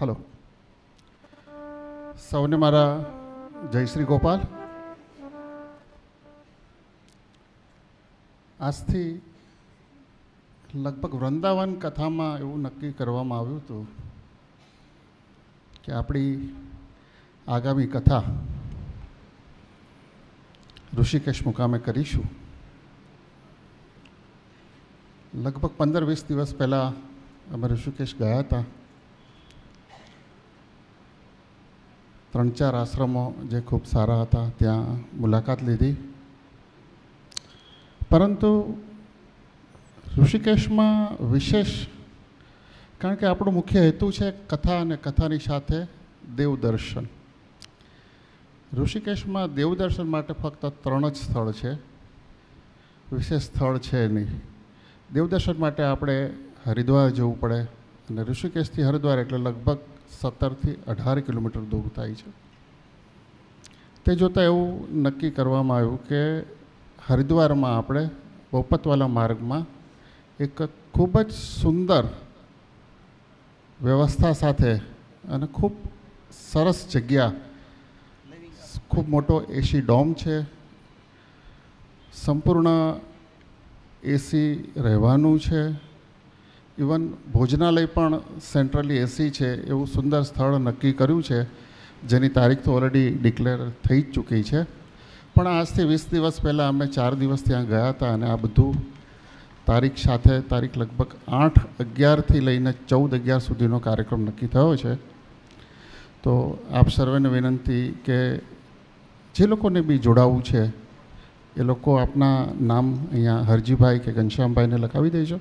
Hello. સૌને મારા જય શ્રી ગોપાલ. આજથી લગભગ વૃંદાવન કથામાં એવું નક્કી કરવામાં આવ્યું હતું કે આપણી આગામી કથા ઋષિકેશ મુકામે કરીશું. લગભગ પંદર વીસ દિવસ પહેલાં અમે ઋષિકેશ ગયા હતા. ત્રણ ચાર આશ્રમો જે ખૂબ સારા હતા, ત્યાં મુલાકાત લીધી. પરંતુ ઋષિકેશમાં વિશેષ, કારણ કે આપણો મુખ્ય હેતુ છે કથા અને કથાની સાથે દેવદર્શન. ઋષિકેશમાં દેવદર્શન માટે ફક્ત ત્રણ જ સ્થળ છે. વિશેષ સ્થળ છે નહીં. દેવદર્શન માટે આપણે હરિદ્વાર જવું પડે અને ઋષિકેશથી હરિદ્વાર એટલે લગભગ સત્તરથી અઢાર કિલોમીટર દૂર થાય છે. તે જોતાં એવું નક્કી કરવામાં આવ્યું કે હરિદ્વારમાં આપણે બોપતવાલા માર્ગમાં એક ખૂબ જ સુંદર વ્યવસ્થા સાથે અને ખૂબ સરસ જગ્યા, ખૂબ મોટો એસી ડોમ છે. સંપૂર્ણ એસી રહેવાનું છે. ઇવન ભોજનાલય પણ સેન્ટ્રલી એસી છે, એવું સુંદર સ્થળ નક્કી કર્યું છે, જેની તારીખ તો ઓલરેડી ડિક્લેર થઈ જ ચૂકી છે. પણ આજથી વીસ દિવસ પહેલાં અમે ચાર દિવસ ત્યાં ગયા હતા અને આ બધું તારીખ સાથે તારીખ લગભગ આઠ અગિયારથી લઈને ચૌદ અગિયાર સુધીનો કાર્યક્રમ નક્કી થયો છે. તો આપ સર્વેને વિનંતી કે જે લોકોને બી જોડાવવું છે, એ લોકો આપના નામ અહીંયા હરજીભાઈ કે ઘનશ્યામભાઈને લખાવી દેજો.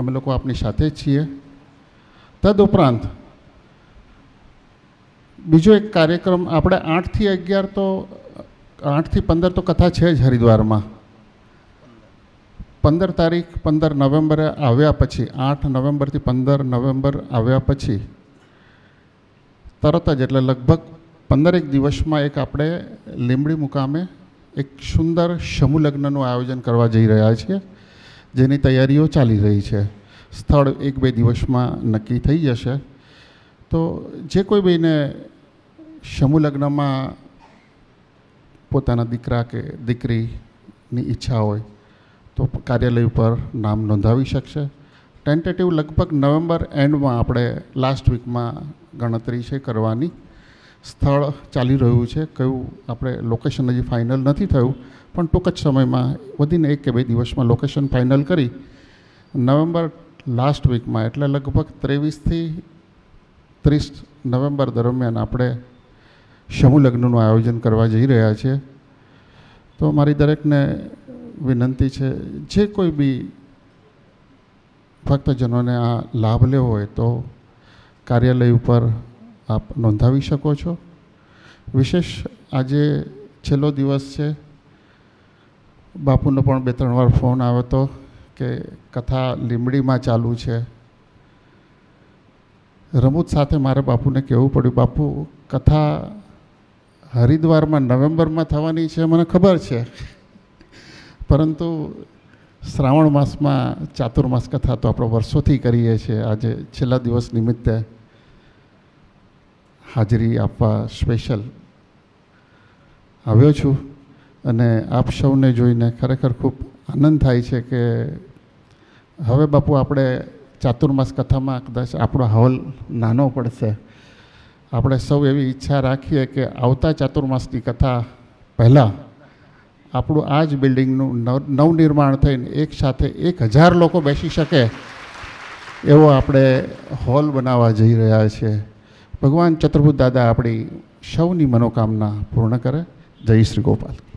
અમે લોકો આપની સાથે જ છીએ. તદુપરાંત, બીજો એક કાર્યક્રમ, આપણે આઠથી અગિયાર તો, આઠથી પંદર તો કથા છે જ હરિદ્વારમાં. પંદર તારીખ, પંદર નવેમ્બરે આવ્યા પછી, આઠ નવેમ્બરથી પંદર નવેમ્બર આવ્યા પછી, તરત જ એટલે લગભગ પંદરેક દિવસમાં એક આપણે લીંબડી મુકામે એક સુંદર સમૂહ લગ્નનું આયોજન કરવા જઈ રહ્યા છીએ. જેની તૈયારીઓ ચાલી રહી છે. સ્થળ એક બે દિવસમાં નક્કી થઈ જશે. તો જે કોઈ બેને સમૂહ લગ્નમાં પોતાના દીકરા કે દીકરીની ઈચ્છા હોય, તો કાર્યાલય ઉપર નામ નોંધાવી શકશે. ટેન્ટેટિવ લગભગ નવેમ્બર એન્ડમાં આપણે લાસ્ટ વીકમાં ગણતરી છે કરવાની. સ્થળ ચાલી રહ્યું છે, કયું આપણે લોકેશન હજી ફાઇનલ નથી થયું, પણ ટૂંક જ સમયમાં વધીને એક કે બે દિવસમાં લોકેશન ફાઇનલ કરી. નવેમ્બર લાસ્ટ વીકમાં એટલે લગભગ ત્રેવીસથી ત્રીસ નવેમ્બર દરમિયાન આપણે સમૂહ લગ્નનું આયોજન કરવા જઈ રહ્યા છીએ. તો મારી દરેકને વિનંતી છે, જે કોઈ બી ભક્તજનોને આ લાભ લેવો હોય તો કાર્યાલય ઉપર આપ નોંધાવી શકો છો. વિશેષ આજે છેલ્લો દિવસ છે. બાપુનો પણ બે ત્રણ વાર ફોન આવ્યો હતો કે કથા લીંબડીમાં ચાલુ છે. રમૂજ સાથે મારે બાપુને કહેવું પડ્યું, બાપુ, કથા હરિદ્વારમાં નવેમ્બરમાં થવાની છે મને ખબર છે. પરંતુ શ્રાવણ માસમાં ચાતુર્માસ કથા તો આપણે વર્ષોથી કરીએ છીએ. આજે છેલ્લા દિવસ નિમિત્તે હાજરી આપવા સ્પેશિયલ આવ્યો છું અને આપ સૌને જોઈને ખરેખર ખૂબ આનંદ થાય છે કે હવે બાપુ આપણે ચાતુર્માસ કથામાં કદાચ આપણો હોલ નાનો પડશે. આપણે સૌ એવી ઈચ્છા રાખીએ કે આવતા ચાતુર્માસની કથા પહેલાં આપણું આ જ બિલ્ડિંગનું નવ, નવનિર્માણ થઈને એક સાથે એક હજાર લોકો બેસી શકે એવો આપણે હોલ બનાવવા જઈ રહ્યા છીએ. ભગવાન ચતુર્ભુજ દાદા આપણી સૌની મનોકામના પૂર્ણ કરે. જય શ્રી ગોપાલ.